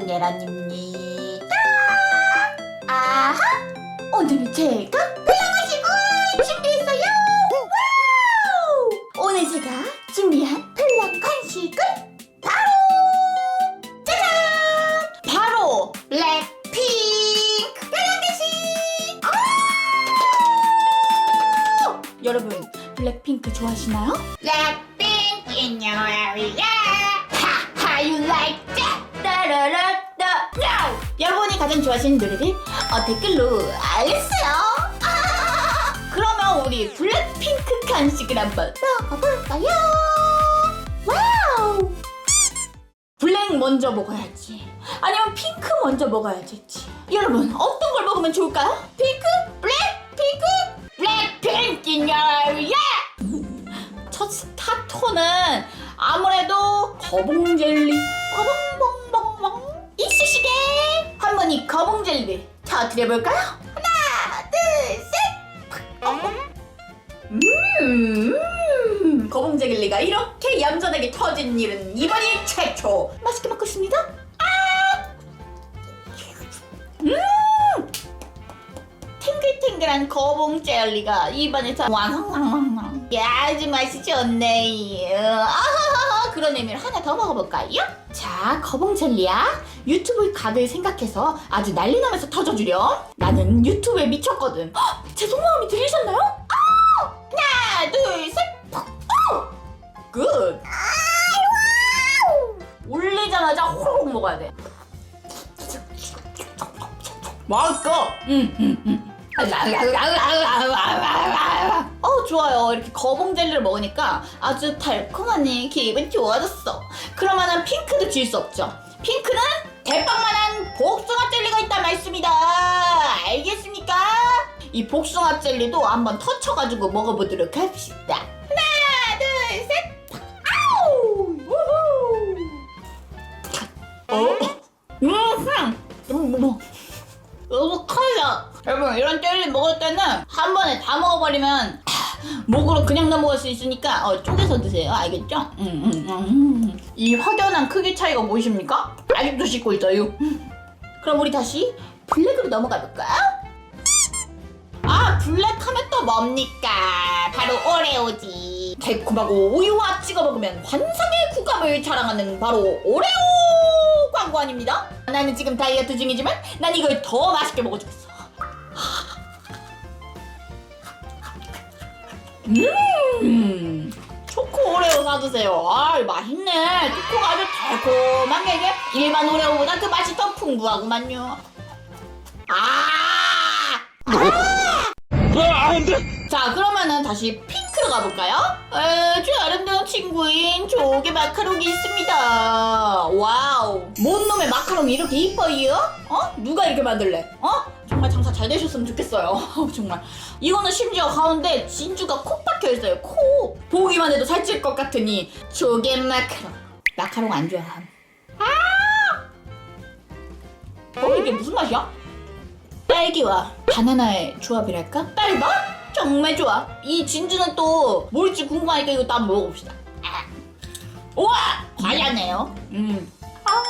오늘은 예란입니다. 아하! 오늘은 제가 플랑하식을 준비했어요. 와우! 오늘 제가 준비한 플랑 간식은 No. 여러분이 가장 좋아하시는 노래를 어, 댓글로 알려주세요. 아! 그러면 우리 블랙핑크 간식을 한번 먹어볼까요? 와우. 블랙 먼저 먹어야지. 아니면 핑크 먼저 먹어야지. 여러분 어떤 걸 먹으면 좋을까요? 핑크? 블랙? 핑크? 블랙핑크 in your area. 첫 스타터는 아무래도 거봉 젤리 거봉봉봉봉 이쑤시개 한번 이 거봉 젤리 터뜨려 볼까요? 하나 둘셋! 음 거봉 젤리가 이렇게 얌전하게 터진 일은 이번이 최초! 맛있게 먹고 있습니다. 아! 음! 탱글탱글한 거봉 젤리가 입안에서 왕왕왕왕 아주 맛이 좋네 아하하하 그런 의미로 하나 더 먹어볼까요? 자 거봉 젤리야. 유튜브 각을 생각해서 아주 난리 나면서 터져주렴. 나는 유튜브에 미쳤거든. 헉, 제 속마음이 들리셨나요? 아! 하나 둘셋. 굿. 올리자마자 호로록 먹어야 돼. 맛있어. 음, 음, 음. 어 좋아요. 이렇게 거봉 젤리를 먹으니까 아주 달콤하니 기분 좋아졌어. 그러면은 핑크도 질수 없죠. 핑크는 대빵만한 복숭아 젤리가 있단 말씀이다. 알겠습니까? 이 복숭아 젤리도 한번 터쳐가지고 먹어보도록 합시다. 하나 둘 셋. 아우! 우후! 어? 음, 음, 음. 너무 커요. 여러분 이런 젤리 먹을 때는 한 번에 다 먹어버리면 목으로 그냥 넘어갈 수 있으니까 어, 쪼개서 드세요. 알겠죠? 음, 음, 음, 음. 이 확연한 크기 차이가 보이십니까? 아직도 씻고 있어요. 그럼 우리 다시 블랙으로 넘어가 볼까요? 아 블랙 하면 또 뭡니까? 바로 오레오지. 달콤하고 우유와 찍어 먹으면 환상의 구감을 자랑하는 바로 오레오 광고 아닙니다. 나는 지금 다이어트 중이지만 난 이걸 더 맛있게 먹어주겠어. 음, 초코 오레오 사드세요. 아, 맛있네. 초코가 아주 달콤한 게 이게 일반 오레오보다 그 맛이 더 풍부하구만요. 아! 자, 그러면은 다시 핑크로 가볼까요? 에, 제 아름다운 친구인 조개 마카롱이 있습니다. 와우. 뭔 놈의 마카롱이 이렇게 이뻐요? 어? 누가 이렇게 만들래? 어? 정말 장사 잘 되셨으면 좋겠어요. 정말. 이거는 심지어 가운데 진주가 콕 박혀 있어요. 코. 보기만 해도 살찔 것 같으니 조개 마카롱. 마카롱 안 좋아함. 아! 어, 이게 무슨 맛이야? 딸기와 바나나의 조합이랄까? 딸맛? 정말 좋아. 이 진주는 또 뭘지 궁금하니까 이것도 한번 먹어봅시다. 아. 우와! 과자네요. 음. 아.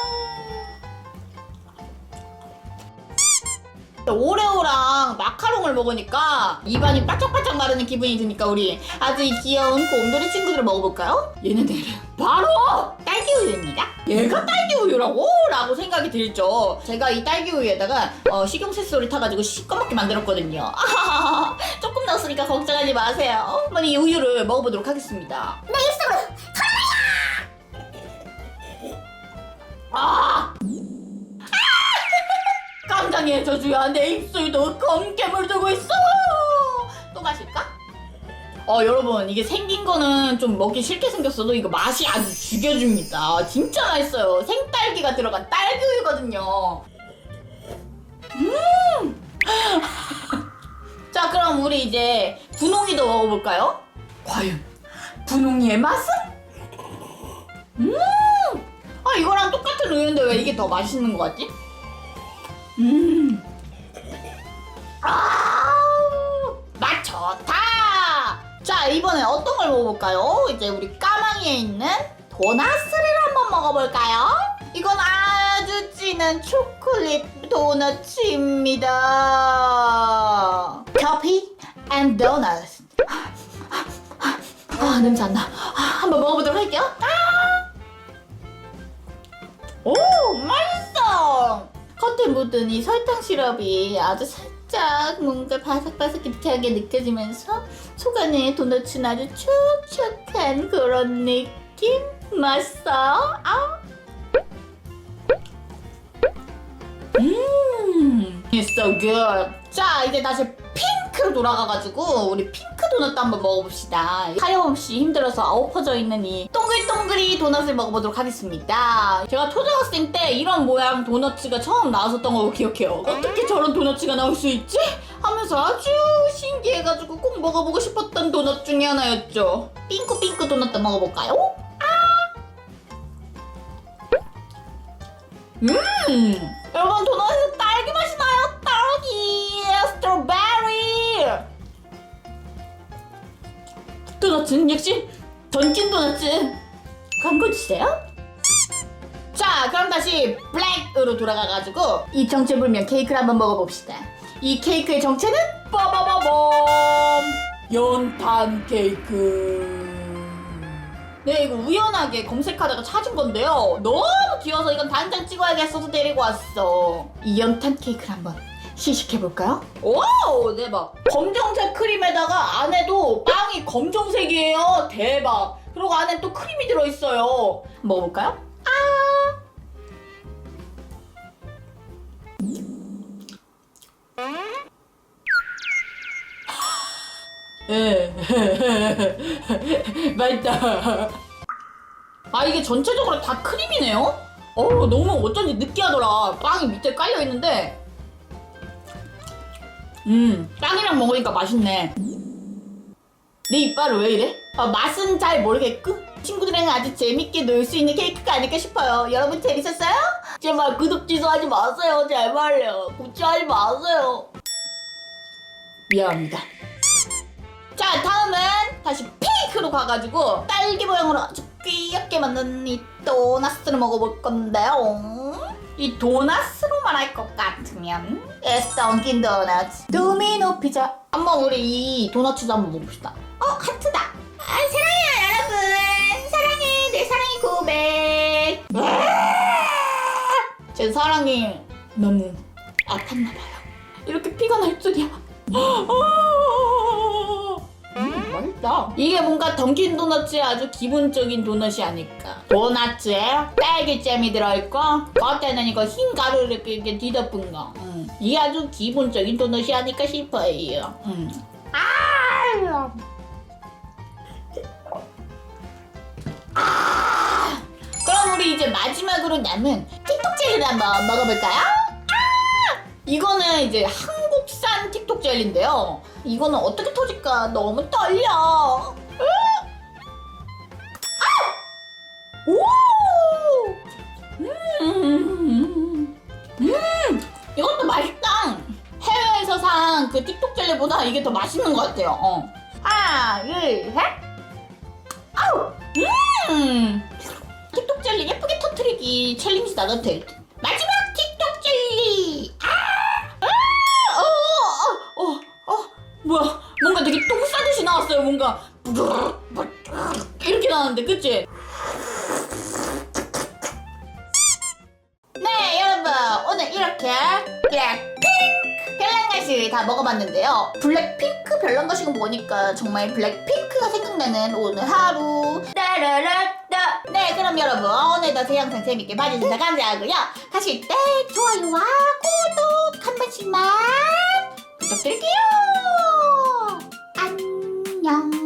오레오랑 마카롱을 먹으니까 입안이 바짝바짝 마르는 기분이 드니까 우리 아주 이 귀여운 곰돌이 친구들을 먹어볼까요? 얘네들은 바로 딸기 우유입니다. 얘가 딸기 우유라고? 라고 생각이 들죠. 제가 이 딸기 우유에다가 어, 식용색소를 타가지고 시꺼멓게 만들었거든요. 조금 넣었으니까 걱정하지 마세요. 한번 이 우유를 먹어보도록 하겠습니다. 내 입속으로 저주야 내 입술도 검게 물들고 있어 또 마실까? 어 여러분 이게 생긴 거는 좀 먹기 싫게 생겼어도 이거 맛이 아주 죽여줍니다 진짜 맛있어요 생딸기가 들어간 딸기 우유거든요 음자 그럼 우리 이제 분홍이도 먹어볼까요? 과연 분홍이의 맛은? 음아 이거랑 똑같은 우유인데 왜 이게 더 맛있는 것 같지? 음. 먹어볼까요? 이제 우리 까망이에 있는 도나스를 한번 먹어볼까요? 이건 아주 진한 초콜릿 도넛입니다. 커피 앤 도넛. 아 냄새 안 나. 아, 한번 먹어보도록 할게요. 아! 오 맛있어. 겉에 묻은 이 설탕 시럽이 아주 살 짝 뭔가 바삭바삭하게 느껴지면서 속 안에 도넛은 아주 촉촉한 그런 느낌. 맛있어. 아. 음, it's so good. 자, 이제 다시 핑크로 돌아가가지고 우리 핑크 도넛도 한번 먹어봅시다. 하염없이 힘들어서 아우퍼져 있는 이 동글동글이 도넛을 먹어보도록 하겠습니다. 제가 초등학생 때 이런 모양 도넛가 처음 나왔었던 거 기억해요. 어떻게 저런 도넛가 나올 수 있지? 하면서 아주 신기해가지고 꼭 먹어보고 싶었던 도넛 중에 하나였죠. 핑크핑크 도넛도 먹어볼까요? 음, 여러분 도넛에서 딸기 맛이 나요. 딸기, 스트로베리. 도넛은 역시 던킨 도넛. 광고 주세요. 자, 그럼 다시 블랙으로 돌아가가지고 이 정체불명 케이크를 한번 먹어봅시다. 이 케이크의 정체는 빠바바밤 연탄 케이크. 네, 이거 우연하게 검색하다가 찾은 건데요. 너무 귀여워서 이건 당장 찍어야겠어서 데리고 왔어. 이 연탄 케이크를 한번 시식해볼까요? 오, 대박. 검정색 크림에다가 안에도 빵이 검정색이에요. 대박. 그리고 안에 또 크림이 들어있어요. 먹어볼까요? 아! 예. 맛있다. 아 이게 전체적으로 다 크림이네요? 어 너무 어쩐지 느끼하더라. 빵이 밑에 깔려 있는데, 음 빵이랑 먹으니까 맛있네. 내 이빨은 왜 이래? 아, 맛은 잘 모르겠고 친구들이랑 아주 재밌게 놀 수 있는 케이크가 아닐까 싶어요. 여러분 재밌었어요? 제발 구독 취소하지 마세요. 제발요. 구독하지 마세요. 미안합니다. 자 다음은 다시 핑크로 가가지고 딸기 모양으로 아주 귀엽게 만든 이 도나스를 먹어볼 건데요 이 도나스로 말할 것 같으면 에스 던킨 도넛 도미노 피자 한번 우리 이 도넛도 한번 먹어봅시다 어 하트다 아 사랑해요 여러분 사랑해 내 사랑의 고백 제 사랑이 너무 아팠나봐요 이렇게 피가 날 줄이야 음, 맛있다. 이게 뭔가 던킨 도넛의 아주 기본적인 도넛이 아닐까. 도넛에 딸기잼이 들어있고 겉에는 이거 흰 가루를 이렇게, 이렇게 뒤덮은 거. 음. 이게 아주 기본적인 도넛이 아닐까 싶어요. 음. 아! 아! 이제 마지막으로 남은 틱톡 젤리를 한번 먹어볼까요? 아! 이거는 이제 한국산 틱톡 젤리인데요. 이거는 어떻게 터질까 너무 떨려. 으! 아! 오! 음, 음, 이것도 맛있다. 해외에서 산 그 틱톡 젤리보다 이게 더 맛있는 것 같아요. 어. 하나, 둘, 셋. 아우! 음! 터트리기 챌린지 나도 될 듯. 마지막 틱톡 젤리! 아! 아! 어, 어, 어, 어, 뭐야? 뭔가 되게 똥 싸듯이 나왔어요. 뭔가 이렇게 나왔는데, 그치? 별랑가시를 다 먹어봤는데요. 블랙핑크 별랑가시가 뭐니까 정말 블랙핑크가 생각나는 오늘 하루. 따라라따. 네, 그럼 여러분. 오늘도 제 영상 재밌게 봐주셔서 감사하고요. 가실 때 좋아요와 구독 한 번씩만 부탁드릴게요. 안녕.